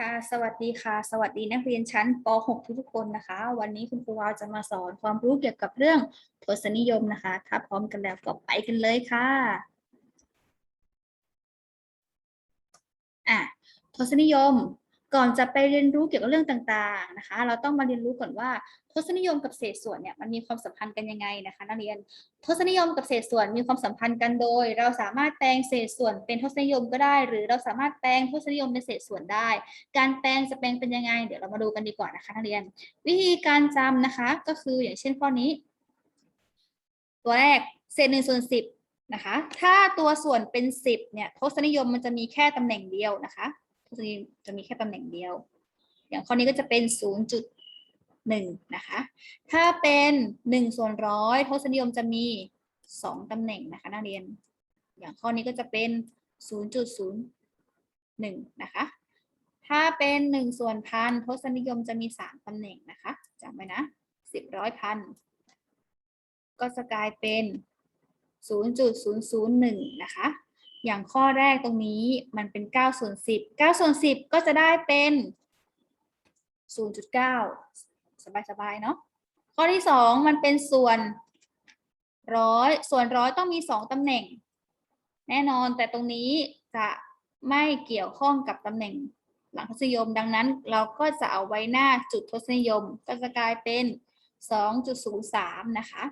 ค่ะ สวัสดีค่ะ สวัสดีนักเรียนชั้นป .6 ทุกๆคนนะคะ วันนี้คุณครูวาวจะมาสอนความรู้เกี่ยวกับเรื่องทศนิยมนะคะ ถ้าพร้อมกันแล้วก็ไปกันเลยค่ะอะทศนิยม ก่อนจะไปเรียนรู้เกี่ยวกับเรื่องต่างๆนะคะ เราต้องมาเรียนรู้ก่อนว่าทศนิยมกับเศษส่วนเนี่ยมันมีความสัมพันธ์กันยังไงนะคะนักเรียนทศนิยมกับเศษส่วนมีความสัมพันธ์กันโดย เราสามารถแปลงเศษส่วนเป็นทศนิยมก็ได้ หรือเราสามารถแปลงทศนิยมเป็นเศษส่วนได้ การแปลงจะแปลงเป็นยังไง เดี๋ยวเรามาดูกันดีกว่านะคะนักเรียน วิธีการจำนะคะก็คืออย่างเช่นข้อนี้ ตัวแรกเศษหนึ่งส่วนสิบนะคะ ถ้าตัวส่วนเป็นสิบเนี่ยทศนิยมมันจะมีแค่ตำแหน่งเดียวนะคะ ทศนิยมจะมีแค่ตำแหน่งเดียว อย่างข้อนี้ก็จะเป็นศูนะคะ ถ้าเป็นหนึ่งส่วนร้อยทศนิยมจะมีสองตำแหน่งนะคะนักเรียน อย่างข้อนี้ก็จะเป็นศูนย์จุดศูนะคะ ถ้าเป็นหนึ่งส่วนพันทศนิยมจะมีสามตำแหน่งนะคะจำไว้นะสิบร้อยพันก็จะกลายเป็นศูนย์จุดศูนย์ศูนย์หนึ่งนะคะ อย่างข้อแรกตรงนี้มันเป็นเก้าส่วนสิบเก้าส่วนสิบก็จะได้เป็นศูนย์จุดเก้าสบายๆเนาะข้อที่สองมันเป็นส่วนร้อยส่วนร้อยต้องมีสองตำแหน่ง แน่นอนแต่ตรงนี้จะไม่เกี่ยวข้องกับตำแหน่งหลังทศนิยม ดังนั้นเราก็จะเอาไว้หน้าจุดทศนิยม ก็จะกลายเป็น 2.03 นะคะ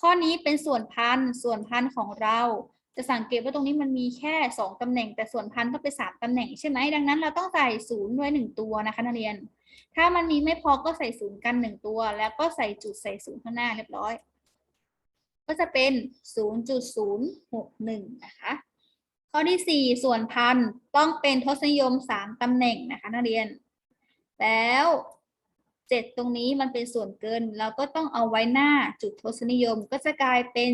ข้อนี้เป็นส่วนพันส่วนพันของเรา จะสังเกตว่าตรงนี้มันมีแค่ 2 ตำแหน่ง แต่ส่วนพันต้องเป็น3ตำแหน่งใช่ไหมดังนั้นเราต้องใส่ศูนย์ด้วยหนึ่งตัวนะคะนักเรียน ถ้ามันมีไม่พอก็ใส่ศูนย์กันหนึ่งตัว แล้วก็ใส่จุดใส่ศูนย์ข้างหน้าเรียบร้อย ก็จะเป็น 0.061 นะคะข้อที่ 4 ส่วนพันต้องเป็นทศนิยม 3 ตำแหน่งนะคะนักเรียน แล้ว 7 ตรงนี้มันเป็นส่วนเกิน เราก็ต้องเอาไว้หน้าจุดทศนิยมก็จะกลายเป็น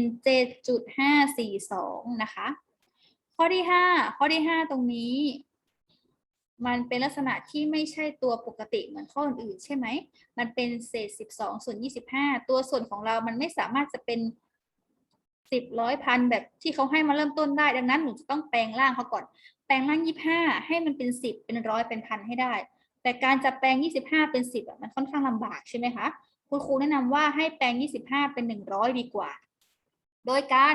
7.542 นะคะ ข้อที่ 5 ข้อที่ 5 ตรงนี้ มันเป็นลักษณะที่ไม่ใช่ตัวปกติเหมือนข้ออื่นๆใช่ไหม มันเป็นเศษ 12 ส่วน 25 ตัวส่วนของเรามันไม่สามารถจะเป็นสิบร้อยพันแบบที่เขาให้มาเริ่มต้นได้ ดังนั้นหนูจะต้องแปลงร่างเขาก่อน แปลงร่าง 25 ให้มันเป็น 10 เป็นร้อยเป็นพันให้ได้ แต่การจะแปลง 25 เป็น 10อะมันค่อนข้างลำบากใช่ไหมคะคุณครูแนะนำว่าให้แปลง 25 เป็น 100 ดีกว่า โดยการ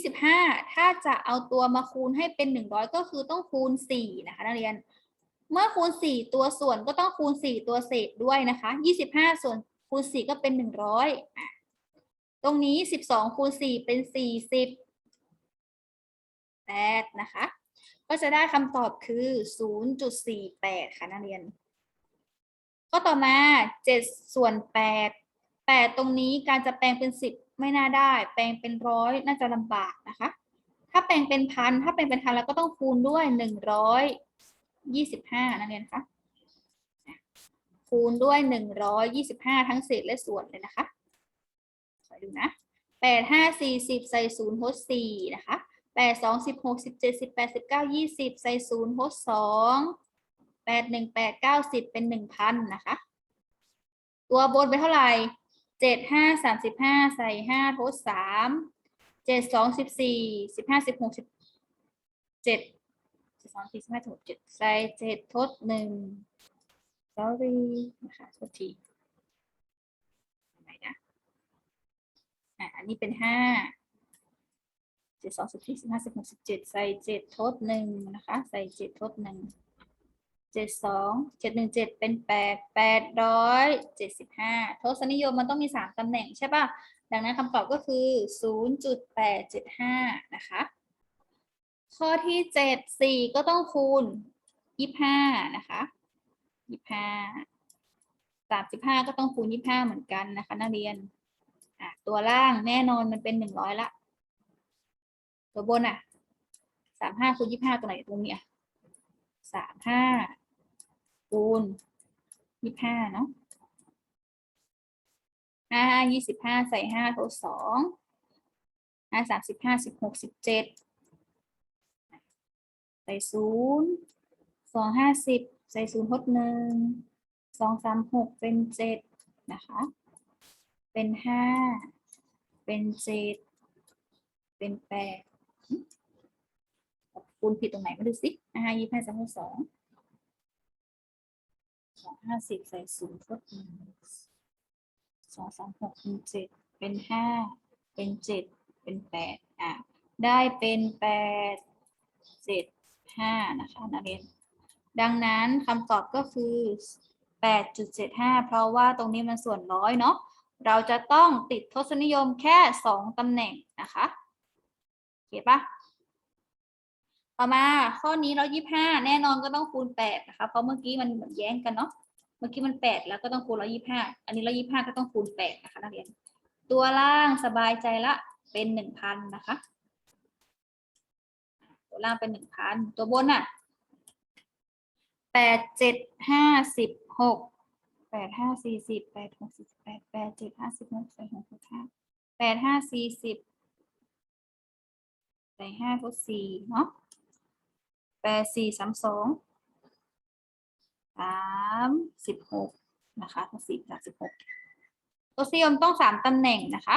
25 ถ้าจะเอาตัวมาคูณให้เป็น 100 ก็คือต้องคูณ 4 นะคะนักเรียน เมื่อคูณ 4 ตัวส่วนก็ต้องคูณ 4 ตัวเศษด้วยนะคะ 25 ส่วนคูณ 4 ก็เป็น 100อะตรงนี้ 12 คูณ 4 เป็น 40 8 นะคะ ก็จะได้คำตอบคือ 0.48 ค่ะนักเรียน ก็ต่อมา 7 ส่วน 8 8 ตรงนี้การจะแปลงเป็น 10 ไม่น่าได้ แปลงเป็นร้อยน่าจะลำบากนะคะ ถ้าแปลงเป็นพัน ถ้าแปลงเป็นพันแล้วก็ต้องคูณด้วย 125นักเรียนคะคูณด้วย 125 ทั้งเศษและส่วนเลยนะคะ ขอดูนะแปดห้าสี่สิบใส่ศูนย์ทดสี่นะคะ ดสองสิบหกสิบเจ็ดสิบแปดสิบเก้ายี่สิบใส่ศูนย์ทดสองแปดหนึ่งแปดเก้าสิบเป็นหนึ่งพันนะคะ ตัวบนไปเท่าไหร่เจ็ดห้าสามสิบห้าใส่ห้าทดสามเจ็ดสองสิบสี่สิบห้าสิบหกสิบเจ็ดสิบสองสี่สิบห้าสิบหกเจ็ดใส่เจ็ดทดหนึ่ง sorry นะคะโทษทีอะไหนะอะอันนี้เป็นห้า เจ็ดสองสิบสี่สิบห้าสิบหกสิบเจ็ดใส่เจ็ดทดหนึ่งนะคะ ใส่เจ็ดทดหนึ่งเจ็ดสองเจ็ดหนึ่งเจ็ดเป็นแปดแปดร้อยเจ็ดสิบห้าทศนิยมมันต้องมีสามตำแหน่งใช่ป่ะ ดังนั้นคำตอบก็คือศูนย์จุดแปดเจ็ดห้านะคะ ข้อที่เจ็ดสี่ก็ต้องคูณยี่ห้านะคะยี่ห้าสามสิบห้าก็ต้องคูณยี่ห้าเหมือนกันนะคะ นักเรียน อะ ตัวล่างแน่นอนมันเป็นหนึ่งร้อยละ ตัวบนอะสามห้าคูณยี่ห้าตัวไหนตรงนี้ยสามห้าคูณยี่ห้าเนาะห้ายี่สิบห้าใส่ห้าทดสองห้าสามสิบห้าสิบหกสิบเจ็ดใส่ศูนย์สองห้าสิบใส่ศูนย์ทดหนึ่งสองสามหกเป็นเจ็ดนะคะ เป็นห้าเป็นเจ็ดเป็นแปด คูณผิดตรงไหนมาดูสิห้ายี่ห้าสามสองสองห้าสิบใส่ศูนย์ก็เป็นสองสามหกเป็นเจ็ดเป็นห้าเป็นเจ็ดเป็นแปดอะได้เป็นแปดเจ็ดห้านะคะนักเรียนดังนั้นคำตอบก็คือ 8.75 เพราะว่าตรงนี้มันส่วนร้อยเนาะเราจะต้องติดทศนิยมแค่ 2ตำแหน่งนะคะ โอเคปะต่อมาข้อนี้เรา25แน่นอนก็ต้องคูณ8นะคะ เพราะเมื่อกี้มันเหมือนแย้งกันเนาะเมื่อกี้มัน8แล้วก็ต้องคูณ125อันนี้125ก็ต้องคูณ8นะคะนักเรียน ตัวล่างสบายใจละเป็น1,000นะคะ ตัวล่างเป็น1,000ตัวบนอะแปดเจ็ดห้าสิบหกแปดห้าสี่สิบแปดหกสิบแปดแปดเจ็ดห้าสิบหกใส่หกหกห้าแปดห้าสี่สิบ ใส่ห้าก็สี่เนาะแปดสี่สามสองสามสิบหกนะคะทั้งสี่สามสิบหกตัวนิยมต้องสามตำแหน่งนะคะ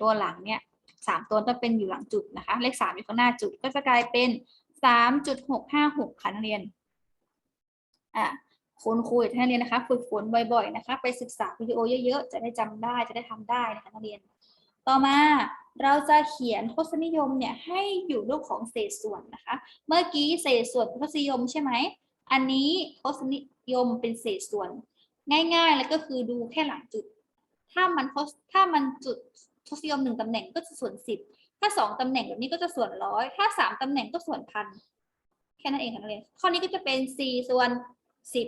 ตัวหลังเนี่ยสามตัวต้องเป็นอยู่หลังจุดนะคะ เลขสามอยู่ข้างหน้าจุดก็จะกลายเป็นสามจุดหกห้าหกค่ะนักเรียนอะคุณครูอยากให้นักเรียนนะคะ ฝึกฝนบ่อยๆนะคะ ไปศึกษาวิดีโอเยอะๆ จะได้จำได้จะได้ทำได้นะคะนักเรียน ต่อมา เราจะเขียนทศนิยมเนี่ยให้อยู่รูปของเศษส่วนนะคะ เมื่อกี้เศษส่วนทศนิยมใช่ไหม อันนี้ทศนิยมเป็นเศษส่วน ง่ายๆ แล้วก็คือดูแค่หลังจุด ถ้ามันทศถ้ามันจุดทศนิยมหนึ่งตำแหน่งก็จะส่วนสิบ ถ้าสองตำแหน่งแบบนี้ก็จะส่วนร้อย ถ้าสามตำแหน่งก็ส่วนพัน แค่นั้นเองค่ะนักเรียน ข้อนี้ก็จะเป็น4ส่วน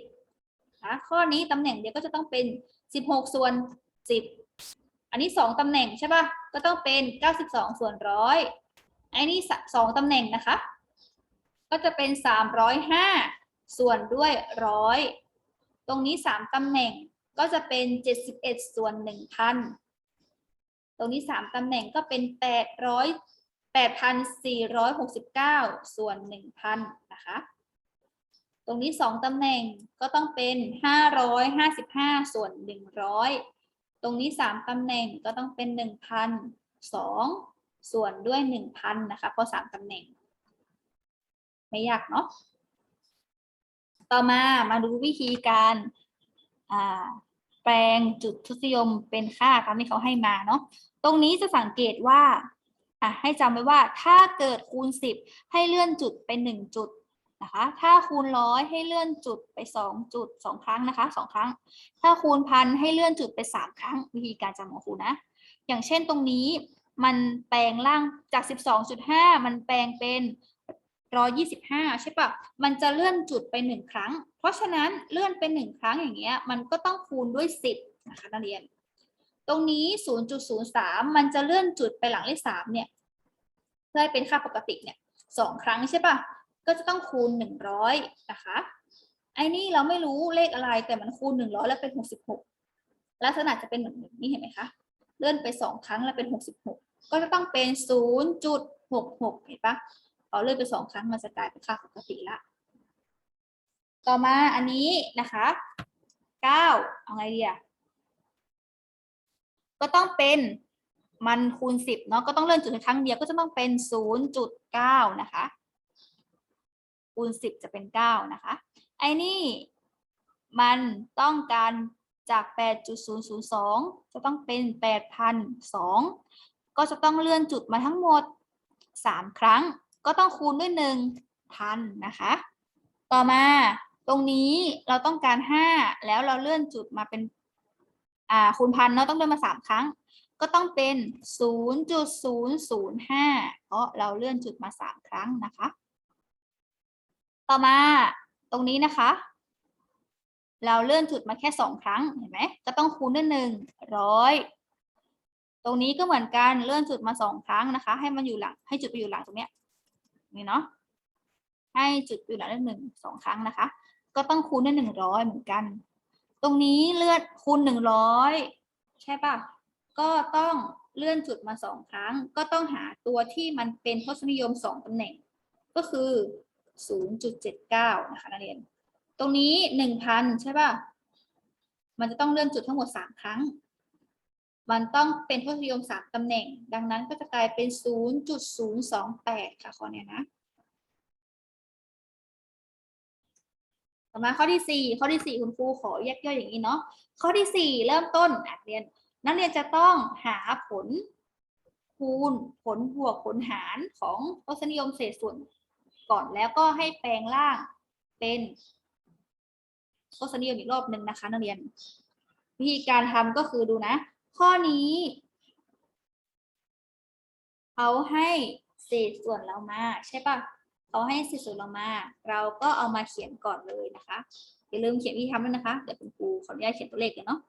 10นะข้อนี้ตำแหน่งเดียวก็จะต้องเป็น16ส่วน10 อันนี้2ตำแหน่งใช่ป่ะ ก็ต้องเป็น 92 ส่วนร้อยอันนี้สองตำแหน่งนะคะ ก็จะเป็น 305 ส่วนด้วยร้อยตรงนี้ 3ตำแหน่งก็จะเป็น 71 ส่วน 1,000 ตรงนี้ 3ตำแหน่งก็เป็น 800 8,469 ส่วน 1,000 นะคะ ตรงนี้ 2ตำแหน่งก็ต้องเป็น 555 ส่วน 100 ตรงนี้ 3ตำแหน่งก็ต้องเป็น1,002 ส่วนด้วย 1,000 นะคะเพราะ3ตำแหน่ง ไม่ยากเนาะต่อมามาดูวิธีการแปลงจุดทศนิยมเป็นค่าตามที่เขาให้มาเนาะตรงนี้จะสังเกตว่าให้จำไว้ว่าถ้าเกิดคูณ 10 ให้เลื่อนจุดไป1จุด นะคะ ถ้าคูณร้อยให้เลื่อนจุดไป 2 จุด 2 ครั้งนะคะ 2 ครั้ง ถ้าคูณพันให้เลื่อนจุดไป 3 ครั้ง วิธีการจำของครูนะ อย่างเช่นตรงนี้มันแปลงร่างจาก 12.5 มันแปลงเป็น125 ใช่ปะมันจะเลื่อนจุดไป 1 ครั้ง เพราะฉะนั้นเลื่อนไป 1 ครั้งอย่างเงี้ย มันก็ต้องคูณด้วย 10 นะคะนักเรียน ตรงนี้ 0.03 มันจะเลื่อนจุดไปหลังเลข3เนี่ย เพื่อให้เป็นค่าปกติเนี่ยสองครั้งใช่ปะ ก็จะต้องคูณ 100 นะคะไอ้นี่เราไม่รู้เลขอะไรแต่มันคูณ 100 แล้วเป็น 66 ลักษณะจะเป็นเหมือนนี้เห็นไหมคะ เลื่อนไป 2 ครั้งแล้วเป็น 66 ก็จะต้องเป็น 0.66 เห็นปะพอเลื่อนไป 2 ครั้งมันจะกลายเป็นค่าปกติละ ต่อมาอันนี้นะคะ 9 เอาไงดีอะก็ต้องเป็นมันคูณสิบเนาะก็ต้องเลื่อนจุดค่ครั้งเดียวก็จะต้องเป็นศูนย์จุดเก้านะคะ คูณสิบจะเป็นเก้านะคะ ไอ้นี่มันต้องการจากแปดจุดศูนย์ศูนย์สองจะต้องเป็นแปดพันสองก็จะต้องเลื่อนจุดมาทั้งหมดสามครั้ง ก็ต้องคูณด้วยหนึ่งพันนะคะ ต่อมาตรงนี้เราต้องการห้าแล้วเราเลื่อนจุดมาเป็นอ่าคูณพันเนาะต้องเลื่อนมาสามครั้ง ก็ต้องเป็นศูนย์จุดศูนย์ศูนย์ห้าเพราะเราเลื่อนจุดมาสามครั้งนะคะ ต่อมาตรงนี้นะคะ เราเลื่อนจุดมาแค่สองครั้งเห็นไหมก็ต้องคูณด้วยหนึ่งร้อยตรงนี้ก็เหมือนกันเลื่อนจุดมาสองครั้งนะคะ ให้มันอยู่หลัง ให้จุดไปอยู่หลังตรงเนี้ยนี่เนาะให้จุดอยู่หลังได้หนึ่งสองครั้งนะคะ ก็ต้องคูณด้วยหนึ่งร้อยเหมือนกัน ตรงนี้เลื่อนคูณหนึ่งร้อยใช่ป่ะก็ต้องเลื่อนจุดมาสองครั้ง ก็ต้องหาตัวที่มันเป็นทศนิยมสองตำแหน่ง ก็คือ ศูนย์จุดเจ็ดเก้านะคะนักเรียน ตรงนี้หนึ่งพันใช่ป่ะ มันจะต้องเลื่อนจุดทั้งหมดสามครั้ง มันต้องเป็นทศนิยมสามตำแหน่ง ดังนั้นก็จะกลายเป็นศูนย์จุดศูนย์สองแปดค่ะข้อนี้นะ ต่อมาข้อที่สี่ข้อที่สี่คุณครูขอแยกย่อยอย่างนี้เนาะ ข้อที่สี่เริ่มต้นนักเรียน นักเรียนจะต้องหาผลคูณผลบวกผลหารของทศนิยมเศษส่วน ก่อนแล้วก็ให้แปลงร่างเป็นทศนิยมอีกรอบหนึ่งนะคะนักเรียน วิธีการทำก็คือดูนะ ข้อนี้เขาให้เศษส่วนเรามาใช่ปะเขาให้เศษส่วนเรามา เราก็เอามาเขียนก่อนเลยนะคะอย่าลืมเขียนวิธีทำด้วยนะคะเดี๋ยวคุณครูขออนุญาตเขียนตัวเลขเลยเนาะ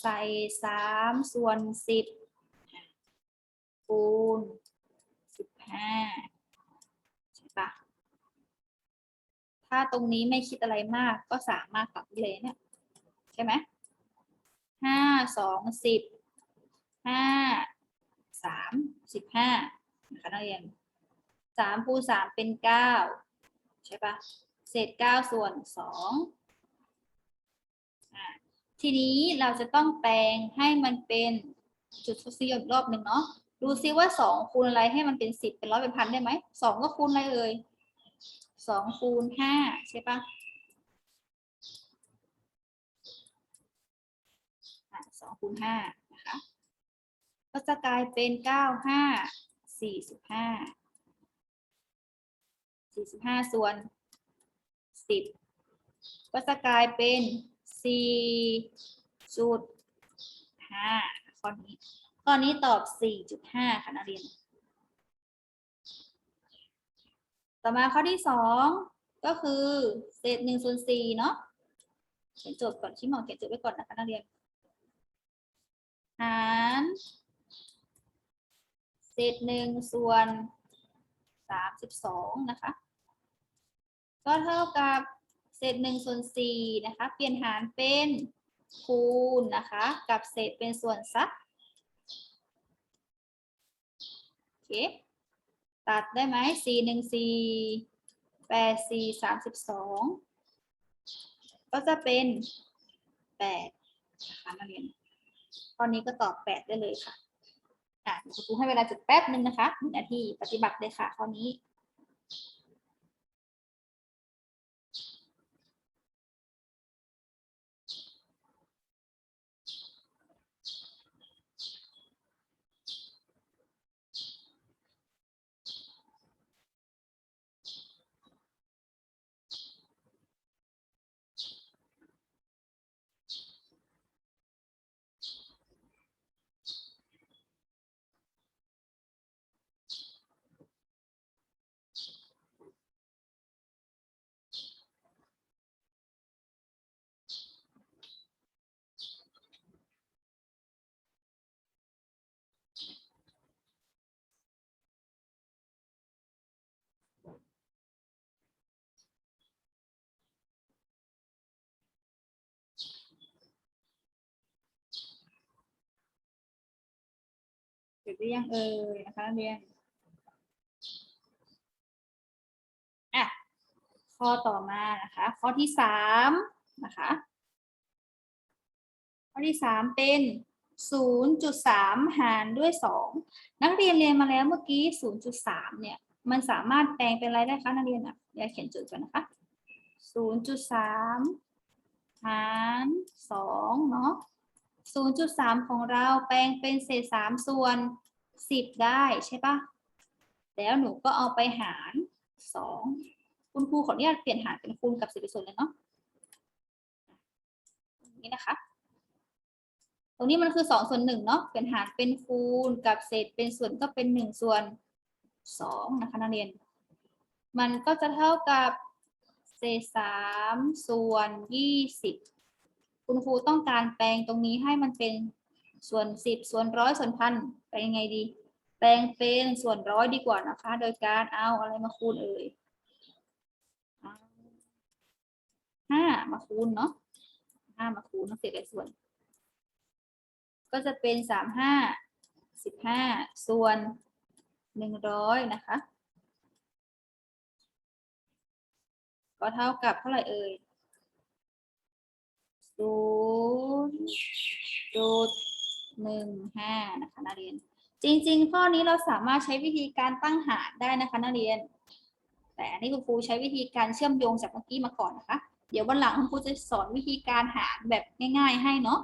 ใส่สามส่วนสิบคูณสิบห้า ปะถ้าตรงนี้ไม่คิดอะไรมากก็สามารถกลับได้เลยเนี่ย ใช่ไหมห้าสองสิบห้าสามสิบห้านะคะนักเรียนสามคูณสามเป็นเก้าใช่ปะเศษเก้าส่วนสองทีนี้เราจะต้องแปลงให้มันเป็นจุดทศนิยมอีกรอบหนึ่งเนาะ ดูซิว่าสองคูณอะไรให้มันเป็นสิบเป็นร้อยเป็นพันได้ไหมสองก็คูณอะไรเอ่ยสองคูณห้าใช่ปะอะสองคูณห้านะคะ ก็จะกลายเป็นเก้าห้าสี่สิบห้าสี่สิบห้าส่วนสิบก็จะกลายเป็นสี่จุดห้าข้อนี้ ข้อนี้ตอบสี่จุดห้าค่ะนักเรียน ต่อมาข้อที่สองก็คือเศษหนึ่งส่วนสี่เนาะ เขียนโจทย์ก่อนที่หมอเขียนโจทย์ไว้ก่อนนะคะนักเรียน หารเศษหนึ่งส่วนสามสิบสองนะคะ ก็เท่ากับเศษหนึ่งส่วนสี่นะคะ เปลี่ยนหารเป็นคูณนะคะ กับเศษเป็นส่วนซักโอ เค ตัดได้ไหมสี่หนึ่งสี่แปดสี่สามสิบสองก็จะเป็นแปดนะคะนักเรียน ตอนนี้ก็ตอบแปดได้เลยค่ะอะเดี๋ยวคุณครูให้เวลาจุดแป๊บหนึ่งนะคะหนึ่งนาทีปฏิบัติเลยค่ะข้อนี้ ร็จหรือยังเอ่ยนะคะนักเรียนอะข้อต่อมานะคะ ข้อที่สามนะคะ ข้อที่สามเป็นศูนย์จุดสามหารด้วยสองนักเรียนเรียนมาแล้วเมื่อกี้ศูนย์จุดสามเนี่ยมันสามารถแปลงเป็นอะไรได้คะนักเรียนอะเดี๋ยวเขียนจทย์ก่อนนะคะศูนย์จุดสามหารสองเนาะศูนย์จุดสามของเราแปลงเป็นเศษสามส่วน สิบได้ใช่ปะแล้วหนูก็เอาไปหารสองคุณครูขออนุญาตเปลี่ยนหารเป็นคูณกับสิบเป็นส่วนเลยเนาะนี้นะคะ ตรงนี้มันคือสองส่วนหนึ่งเนาะเป็นหารเป็นคูณกับเศษเป็นส่วนก็เป็นหนึ่งส่วนสองนะคะนักเรียน มันก็จะเท่ากับเศษสามส่วนยี่สิบคุณครูต้องการแปลงตรงนี้ให้มันเป็น ส่วนสิบส่วนร้อยส่วนพันแปลงยังไงดี แปลงเป็นส่วนร้อยดีกว่านะคะ โดยการเอาอะไรมาคูณเอ่ยห้ามาคูณเนาะห้ามาคูณเนาะเศษและส่วน ก็จะเป็นสามห้าสิบห้าส่วนหนึ่งร้อยนะคะ ก็เท่ากับเท่าไหร่เอ่ยศูนย์จุด หนึ่งห้านะคะนักเรียน จริง ๆ ข้อนี้เราสามารถใช้วิธีการตั้งหารได้นะคะนักเรียน แต่อันนี้คุณครูใช้วิธีการเชื่อมโยงจากเมื่อกี้มาก่อนนะคะ เดี๋ยววันหลังคุณครูจะสอนวิธีการหารแบบง่าย ๆ ให้เนาะ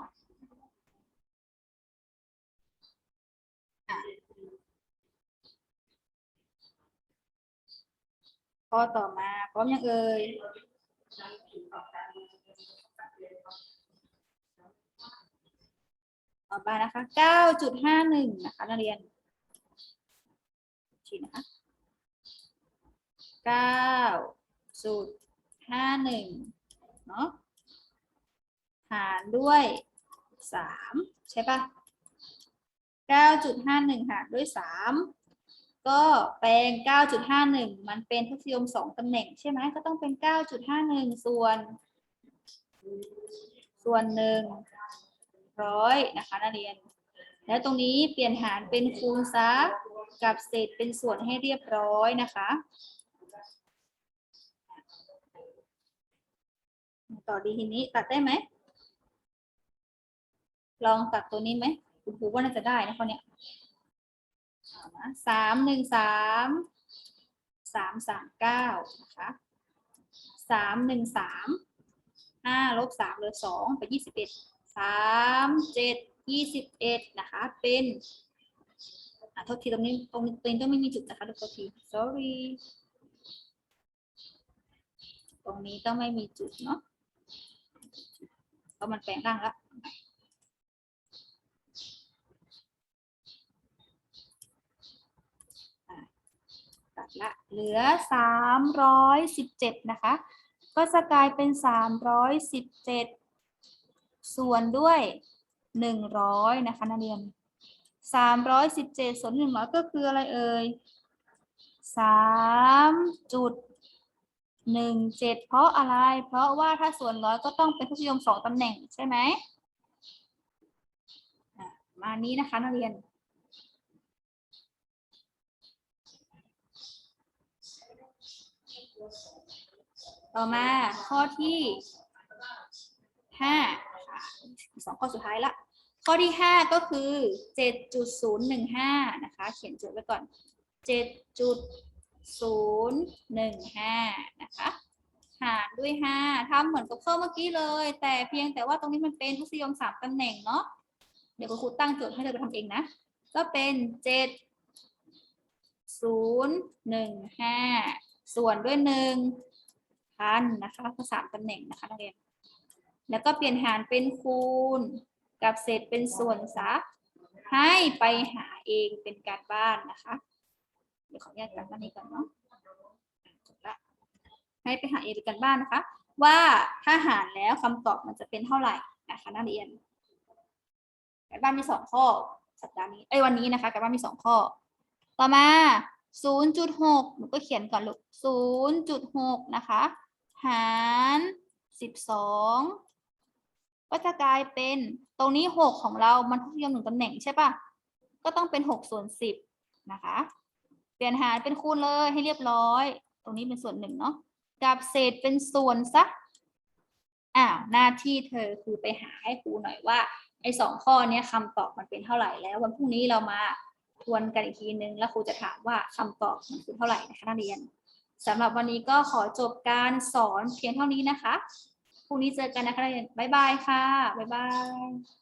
อะข้อต่อมาพร้อมยังเอ่ย ต่อไปนะคะเก้าจุดห้าหนึ่งนะคะนักเรียนชี้นะคะเก้าจุดห้าหนึ่งเนาะหารด้วยสามใช่ปะเก้าจุดห้ารด้วยสามก็เป็นเก้าจุดห้าหนึ่งมันเป็นทศนิยมสองตำแหน่งใช่ไหมก็ต้องเป็นเก้าจุดห้าหนึ่งส่วน ส่วนหนึ่ง ร้อยนะคะนักเรียน แล้วตรงนี้เปลี่ยนหารเป็นคูณซะกับเศษเป็นส่วนให้เรียบร้อยนะคะ ต่อดีทีนี้ตัดได้ไหม ลองตัดตัวนี้ไหมคุณครูว่าน่าจะได้นะข้อเนี้ยสามหนึ่งสามสามสามเก้านะคะสามหนึ่งสามห้าลบสามเหลือสองไปยี่สิบเอ็ด สามเจ็ดยี่สิบเอ็ดนะคะ เป็นอะโทษทีตรงนี้ตรงนี้ตรงนี้ต้องไม่มีจุดนะคะโทษที sorry ตรงนี้ต้องไม่มีจุดเนาะเพราะมันแปลงร่างแล้วอะตัดละเหลือสามร้อยสิบเจ็ดนะคะ ก็จะกลายเป็นสามร้อยสิบเจ็ด ส่วนด้วยหนึ่งร้อยนะคะนักเรียนสามร้อยสิบเจ็ดส่วนหนึ่งร้อยก็คืออะไรเอ่ยสามจุดหนึ่งเจ็ดเพราะอะไร เพราะว่าถ้าส่วนร้อยก็ต้องเป็นทศนิยมสองตำแหน่งใช่ไหมมานี้นะคะนักเรียนต่อมาข้อที่ห้า สองข้อสุดท้ายละ ข้อที่ห้าก็คือเจ็ดจุดศูนย์หนึ่งห้านะคะ เขียนจทย์ไว้ก่อนเจ็ดจุดศูนย์หนึ่งห้านะคะ หารด้วยห้าทำเหมือนกับข้อเมื่อกี้เลย แต่เพียงแต่ว่าตรงนี้มันเป็นทศยมสามตำแหน่งเนาะ เดี๋ยวคุณครูตั้งโจทย์ให้เธอไปทำเองนะ ก็เป็นเจ็ดศูนย์หนึ่งห้าส่วนด้วยหนึ่งพันนะคะก็สามตำแหน่งนะคะนักเรียน แล้วก็เปลี่ยนหารเป็นคูณ กับเศษเป็นส่วนซะให้ไปหาเองเป็นการบ้านนะคะ เดี๋ยวขออนุญาตกับ้านี้ก่อนเนาะจบละให้ไปหาเองเป็นการบ้านนะคะ ว่าถ้าหารแล้วคำตอบมันจะเป็นเท่าไหร่นะคะนักเรียนการบ้านมีสองข้อสัปดาห์นี้เอ้ยวันนี้นะคะการบ้านมีสองข้อ ต่อมา 0.6 หนูก็เขียนก่อนลูก 0.6 นะคะ หาร 12 ก็จะกลายเป็นตรงนี้ 6 ของเรามันทศนิยมหนึ่งตำแหน่งใช่ปะก็ต้องเป็น6ส่วน10นะคะ เปลี่ยนหารเป็นคูณเลยให้เรียบร้อย ตรงนี้เป็นส่วนหนึ่งเนาะกับเศษเป็นส่วนซะอ้าวหน้าที่เธอคือไปหาให้ครูหน่อยว่าไอ้สองข้อนี้คำตอบมันเป็นเท่าไหร่แล้ว วันพรุ่งนี้เรามาทวนกันอีกทีนึง แล้วครูจะถามว่าคำตอบมันคือเท่าไหร่นะคะนักเรียนสำหรับวันนี้ก็ขอจบการสอนเพียงเท่านี้นะคะ พรุ่งนี้เจอกันนะคะเรียนบ๊ายบายค่ะ บ๊ายบาย